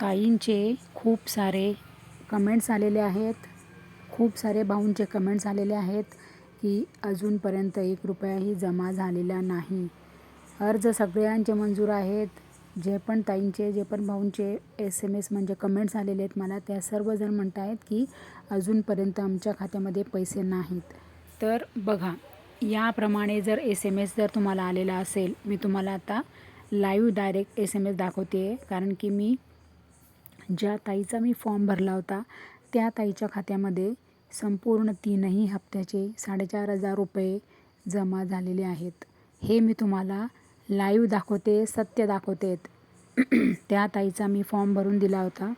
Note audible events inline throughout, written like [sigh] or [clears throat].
ताईंचे खूप सारे कमेंट्स आलेले आहेत. खूप सारे भाऊंचे कमेंट्स आलेले आहेत की अजूनपर्यंत एक रुपयाही जमा झालेला नाही. अर्ज सगळ्यांचे मंजूर आहेत. जे पण ताईंचे जे पण भाऊंचे एस एम एस म्हणजे कमेंट्स आलेले आहेत मला त्या सर्वजण म्हणत आहेत की अजूनपर्यंत आमच्या खात्यामध्ये पैसे नाहीत. तर बघा याप्रमाणे जर एस एम एस जर तुम्हाला आलेला असेल मी तुम्हाला आता live direct S M S दाखवते आहे कारण की मी ज्या ताईचा मी फॉर्म भरला होता त्या ताईच्या खात्यामध्ये संपूर्ण तीनही हप्त्याचे साडेचार हजार रुपये जमा झालेले आहेत. हे मी तुम्हाला लाईव्ह दाखवते सत्य दाखवते. [clears throat] त्या ताईचा मी फॉर्म भरून दिला होता.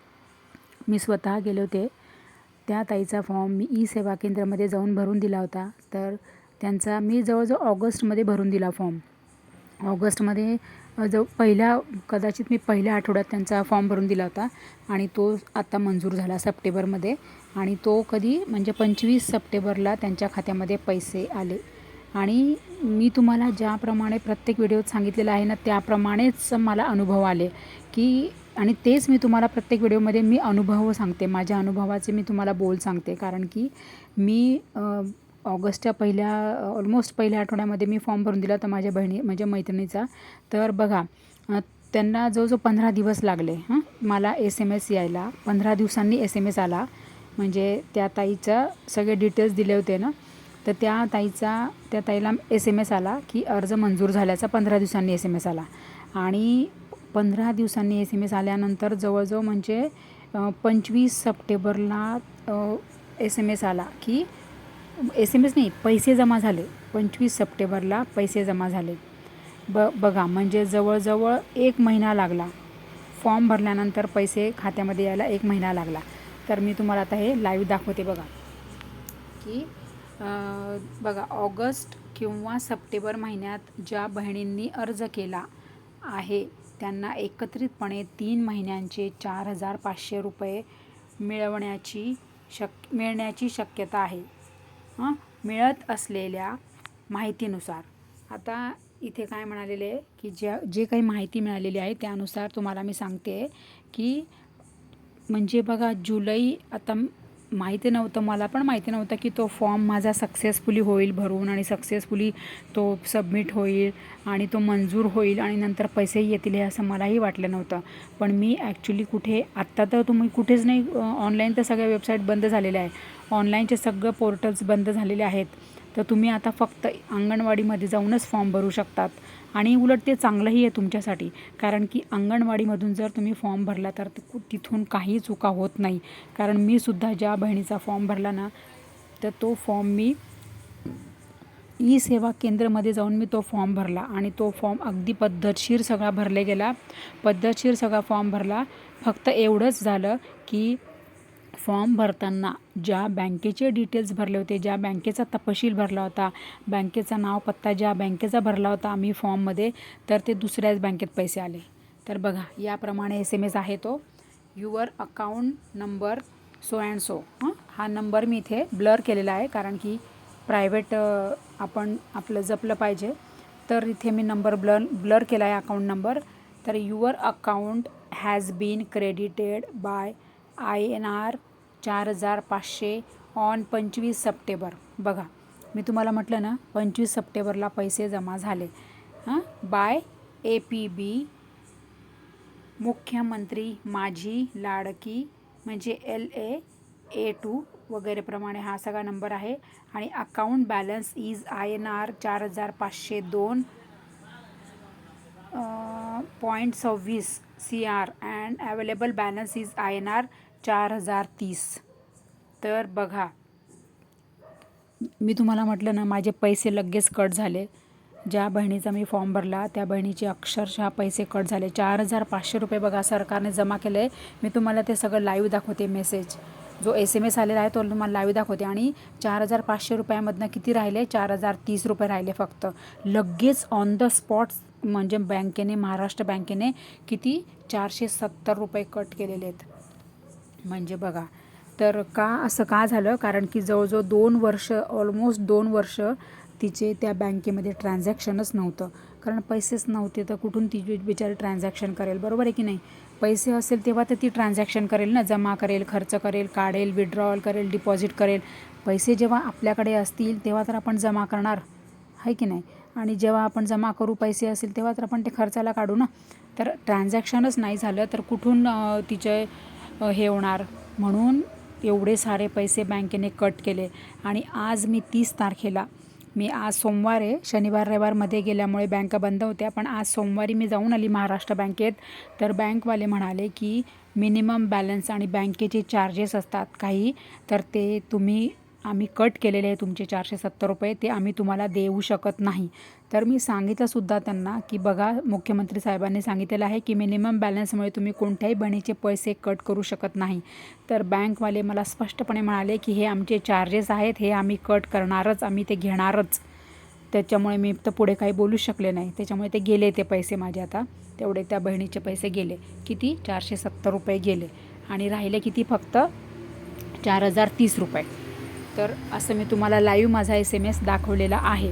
मी स्वतः गेले होते. त्या ताईचा फॉर्म मी ई सेवा केंद्रामध्ये जाऊन भरून दिला होता. तर त्यांचा मी जवळजवळ ऑगस्टमध्ये भरून दिला फॉर्म. ऑगस्टमध्ये जो पहिल्या कदाचित मी पहिल्या आठवड्यात त्यांचा फॉर्म भरून दिला होता आणि तो आत्ता मंजूर झाला सप्टेंबरमध्ये आणि तो कधी म्हणजे पंचवीस सप्टेंबरला त्यांच्या खात्यामध्ये पैसे आले. आणि मी तुम्हाला ज्याप्रमाणे प्रत्येक व्हिडिओत सांगितलेलं आहे ना त्याप्रमाणेच मला अनुभव आले की आणि तेच मी तुम्हाला प्रत्येक व्हिडिओमध्ये मी अनुभव सांगते माझ्या अनुभवाचे मी तुम्हाला बोल सांगते. कारण की मी ऑगस्टच्या पहिल्या ऑलमोस्ट पहिल्या आठवड्यामध्ये मी फॉर्म भरून दिला होता माझ्या बहिणी म्हणजे मैत्रिणीचा. तर बघा त्यांना जवळजवळ पंधरा दिवस लागले हां? मला एस एम एस यायला. पंधरा दिवसांनी एस एम एस आला. म्हणजे त्या ताईचा सगळे डिटेल्स दिले होते ना? तर त्या ताईचा त्या ताईला एस एम एस आला की अर्ज मंजूर झाल्याचा पंधरा दिवसांनी एस एम एस आला. आणि पंधरा दिवसांनी एस एम एस आल्यानंतर जवळजवळ म्हणजे पंचवीस सप्टेंबरला एस एम एस आला की एस एम एस नाही पैसे जमा झाले. पंचवीस सप्टेंबरला पैसे जमा झाले. ब बघा म्हणजे जवळजवळ एक महिना लागला. फॉर्म भरल्यानंतर पैसे खात्यामध्ये यायला एक महिना लागला. तर मी तुम्हाला आता हे लाईव्ह दाखवते बघा. की बघा ऑगस्ट किंवा सप्टेंबर महिन्यात ज्या बहिणींनी अर्ज केला आहे त्यांना एकत्रितपणे तीन महिन्यांचे चार हजार पाचशे रुपये मिळवण्याची शक मिळण्याची शक्यता आहे. हं? मिळत असलेल्या माहितीनुसार आता इथे काय म्हणालेले आहे की ज्या जे काही माहिती मिळालेली आहे त्यानुसार तुम्हाला मी सांगते की म्हणजे बघा जुलै आता माहिती नव्हतं मला पण माहिती नव्हतं की तो फॉर्म माझा सक्सेसफुली होईल भरून आणि सक्सेसफुली तो सबमिट होईल आणि तो मंजूर होईल आणि नंतर पैसेही येतील हे असं मलाही वाटलं नव्हतं पण मी ॲक्च्युली कुठे आत्ता तर तुम्ही कुठेच नाही ऑनलाईन तर सगळ्या वेबसाईट बंद झालेल्या आहे ऑनलाईनचे सगळं पोर्टल्स बंद झालेले आहेत. तर तुम्ही आता फक्त अंगणवाडीमध्ये जाऊनच फॉर्म भरू शकतात. आणि उलट ते चांगलंही आहे तुमच्यासाठी. कारण की अंगणवाडीमधून जर तुम्ही फॉर्म भरला तर कु- तिथून काही चुका होत नाही. कारण मी सुद्धा ज्या बहिणीचा फॉर्म भरला ना तर तो फॉर्म मी ई सेवा केंद्रमध्ये जाऊन मी तो फॉर्म भरला. आणि तो फॉर्म अगदी पद्धतशीर सगळा भरले गेला. पद्धतशीर सगळा फॉर्म भरला. फक्त एवढंच झालं की फॉर्म भरताना ज्या बँकेचे डिटेल्स भरले होते ज्या बँकेचा तपशील भरला होता बँकेचा नाव पत्ता ज्या बँकेचा भरला होता आम्ही फॉर्ममध्ये तर ते दुसऱ्याच बँकेत पैसे आले. तर बघा याप्रमाणे एस एम एस आहे तो. Your account number so and so हां? हा नंबर मी इथे ब्लर केलेला आहे कारण की प्रायव्हेट आपण आपलं जपलं पाहिजे. तर इथे मी नंबर ब्लर ब्लर केला आहे अकाउंट नंबर तर your account has been credited by I N R चार हजार पाचशे ऑन पंचवीस सप्टेंबर. बघा मी तुम्हाला म्हटलं ना पंचवीस सप्टेंबरला पैसे जमा झाले. हां? बाय ए पी बी मुख्यमंत्री माझी लाडकी म्हणजे एल ए ए टू वगैरेप्रमाणे हा सगळा नंबर आहे. आणि account balance is I N R चार हजार पाचशे दोन पॉईंट सव्वीस C R. And available balance is I N R चार हजार तीस. तर बघा. मी तुम्हाला म्हटलं ना माझे पैसे लगेच कट झाले. ज्या बहिणीचा मी फॉर्म भरला त्या बहिणीचे अक्षरशः पैसे कट झाले. चार हजार पाचशे रुपये बघा सरकारने जमा केले. आहे मी तुम्हाला ते सगळं लाईव्ह दाखवते मेसेज जो एस एम एस आलेला आहे तो तुम्हाला लाईव्ह दाखवते. आणि चार हजार पाचशे रुपयामधनं किती राहिले? चार हजार तीस रुपये राहिले फक्त. लगेच ऑन द स्पॉट म्हणजे बँकेने महाराष्ट्र बँकेने किती? चारशे सत्तर रुपये कट केलेले आहेत. म्हणजे बघा तर का असं का झालं? कारण की जवळजवळ दोन वर्ष ऑलमोस्ट दोन वर्ष तिचे त्या बँकेमध्ये ट्रान्झॅक्शनच नव्हतं. कारण पैसेच नव्हते तर कुठून ती बिचारी ट्रान्झॅक्शन करेल? बरोबर आहे की नाही? पैसे असेल तेव्हा तर ती ट्रान्झॅक्शन करेल ना? जमा करेल खर्च करेल काढेल विड्रॉल करेल डिपॉझिट करेल. पैसे जेव्हा आपल्याकडे असतील तेव्हा तर आपण जमा करणार. आहे की नाही? आणि जेव्हा आपण जमा करू पैसे असेल तेव्हा तर आपण ते खर्चाला काढू ना? तर ट्रान्झॅक्शनच नाही झालं तर कुठून तिचे हे होणार. म्हणून एवढे सारे पैसे बँकेने कट केले. आणि आज मी तीस तारखेला मी आज सोमवार आहे शनिवार रविवारमध्ये गेल्यामुळे बँका बंद होत्या पण आज सोमवारी मी जाऊन आली महाराष्ट्र बँकेत. तर बँकवाले म्हणाले की मिनिमम बॅलन्स आणि बँकेचे चार्जेस असतात काही तर ते तुम्ही आम्ही कट केलेले आहे तुमचे चारशे सत्तर रुपये ते आम्ही तुम्हाला देऊ शकत नाही. तर मी सांगितलंसुद्धा त्यांना की बघा मुख्यमंत्री साहेबांनी सांगितलेलं आहे की मिनिमम बॅलन्समुळे तुम्ही कोणत्याही बहिणीचे पैसे कट करू शकत नाही. तर बँकवाले मला स्पष्टपणे म्हणाले की हे आमचे चार्जेस आहेत हे आम्ही कट करणारच आम्ही ते घेणारच. त्याच्यामुळे मी तर पुढे काही बोलू शकले नाही. त्याच्यामुळे ते गेले ते पैसे माझे आता. तेवढे त्या बहिणीचे पैसे गेले. किती? चारशे सत्तर रुपये गेले. आणि राहिले किती? फक्त चार हजार तीस रुपये. तर असं मी तुम्हाला लाईव्ह माझा एस एम एस दाखवलेला आहे.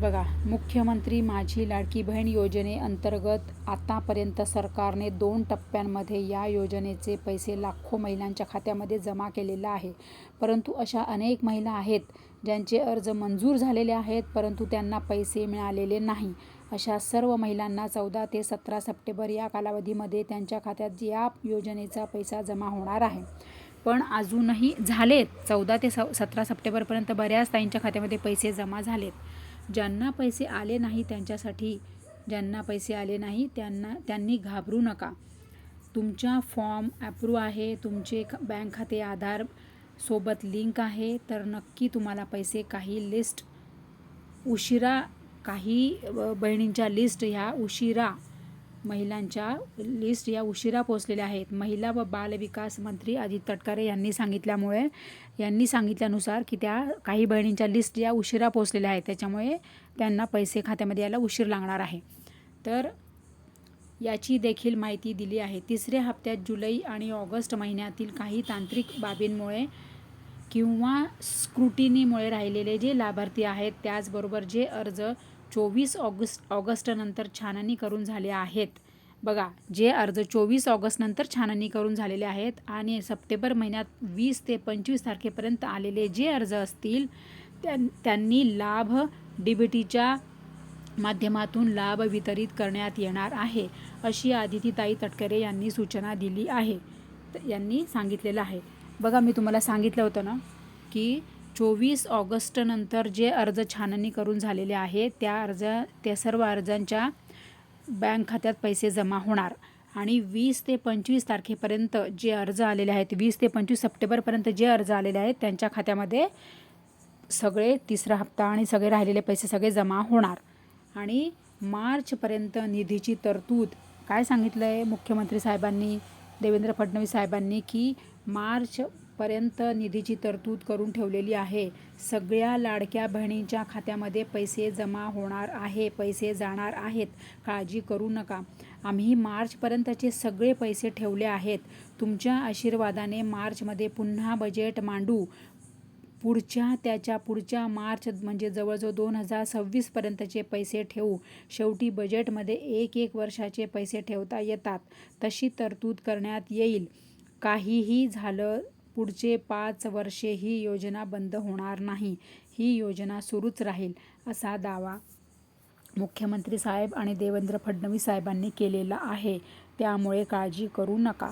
बघा मुख्यमंत्री माझी लाडकी बहीण योजनेअंतर्गत आतापर्यंत सरकारने दोन टप्प्यांमध्ये या योजनेचे पैसे लाखो महिलांच्या खात्यामध्ये जमा केलेला आहे. परंतु अशा अनेक महिला आहेत ज्यांचे अर्ज मंजूर झालेले आहेत परंतु त्यांना पैसे मिळालेले नाही. अशा सर्व महिलांना चौदा ते सतरा सप्टेंबर या कालावधीमध्ये त्यांच्या खात्यात या योजनेचा पैसा जमा होणार आहे. पण अजूनही झालेत. चौदा ते स सतरा सप्टेंबरपर्यंत बऱ्याच ताईंच्या खात्यामध्ये पैसे जमा झालेत. ज्यांना पैसे आले नाही त्यांच्यासाठी ज्यांना पैसे आले नाही त्यांना त्यांनी घाबरू नका. तुमच्या फॉर्म ॲप्रूव्ह आहे तुमचे बँक खाते आधार सोबत लिंक आहे तर नक्की तुम्हाला पैसे काही लिस्ट उशिरा काही बहिणींच्या लिस्ट ह्या उशिरा महिलांच्या लिस्ट या उशिरा पोचलेल्या आहेत. महिला व बालविकास मंत्री अजित तटकरे यांनी सांगितल्यामुळे यांनी सांगितल्यानुसार की त्या काही बहिणींच्या लिस्ट या उशिरा पोचलेल्या आहेत. त्याच्यामुळे त्यांना पैसे खात्यामध्ये यायला उशीर लागणार आहे. तर याची देखील माहिती दिली आहे. तिसऱ्या हप्त्यात जुलै आणि ऑगस्ट महिन्यातील काही तांत्रिक बाबींमुळे किंवा स्क्रुटिनीमुळे राहिलेले जे लाभार्थी आहेत त्याचबरोबर जे अर्ज चोवीस ऑगस्ट ऑगस्टनंतर छाननी करून झाले आहेत. बघा जे अर्ज चोवीस ऑगस्टनंतर छाननी करून झालेले आहेत आणि सप्टेंबर महिन्यात वीस ते पंचवीस तारखेपर्यंत आलेले जे अर्ज असतील त्यां त्यांनी लाभ डी बी टीच्या माध्यमातून लाभ वितरित करण्यात येणार आहे अशी आदितीताई तटकरे यांनी सूचना दिली आहे. त- यांनी सांगितलेलं आहे. बघा मी तुम्हाला सांगितलं होतं ना की चोवीस ऑगस्टनंतर जे अर्ज छाननी करून झालेले आहे त्या अर्ज त्या सर्व अर्जांच्या बँक खात्यात पैसे जमा होणार. आणि वीस ते पंचवीस तारखेपर्यंत जे अर्ज आलेले आहेत वीस ते पंचवीस सप्टेंबरपर्यंत जे अर्ज आलेले आहेत त्यांच्या खात्यामध्ये सगळे तिसरा हप्ता आणि सगळे राहिलेले पैसे सगळे जमा होणार. आणि मार्चपर्यंत निधीची तरतूद काय सांगितलं आहे मुख्यमंत्री साहेबांनी? देवेंद्र फडणवीस साहेबांनी की मार्चपर्यंत निधीची तरतूद करून ठेवलेली आहे. सगळ्या लाडक्या बहिणींच्या खात्यामध्ये पैसे जमा होणार आहे पैसे जाणार आहेत. काळजी करू नका. आम्ही मार्चपर्यंतचे सगळे पैसे ठेवले आहेत. तुमच्या आशीर्वादाने मार्चमध्ये पुन्हा बजेट मांडू. पुढच्या त्याच्या पुढच्या मार्च म्हणजे जवळजवळ दोन हजार सव्वीसपर्यंतचे पैसे ठेवू. शेवटी बजेटमध्ये एक एक वर्षाचे पैसे ठेवता येतात. तशी तरतूद करण्यात येईल. काहीही झालं पुढचे पाच वर्षे ही योजना बंद होणार नाही. ही योजना सुरूच राहील असा दावा मुख्यमंत्री साहेब आणि देवेंद्र फडणवीस साहेबांनी केलेला आहे. त्यामुळे काळजी करू नका.